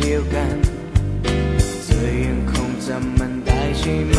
เดียวกัน เธอยังคงจำมันได้ใช่ไหม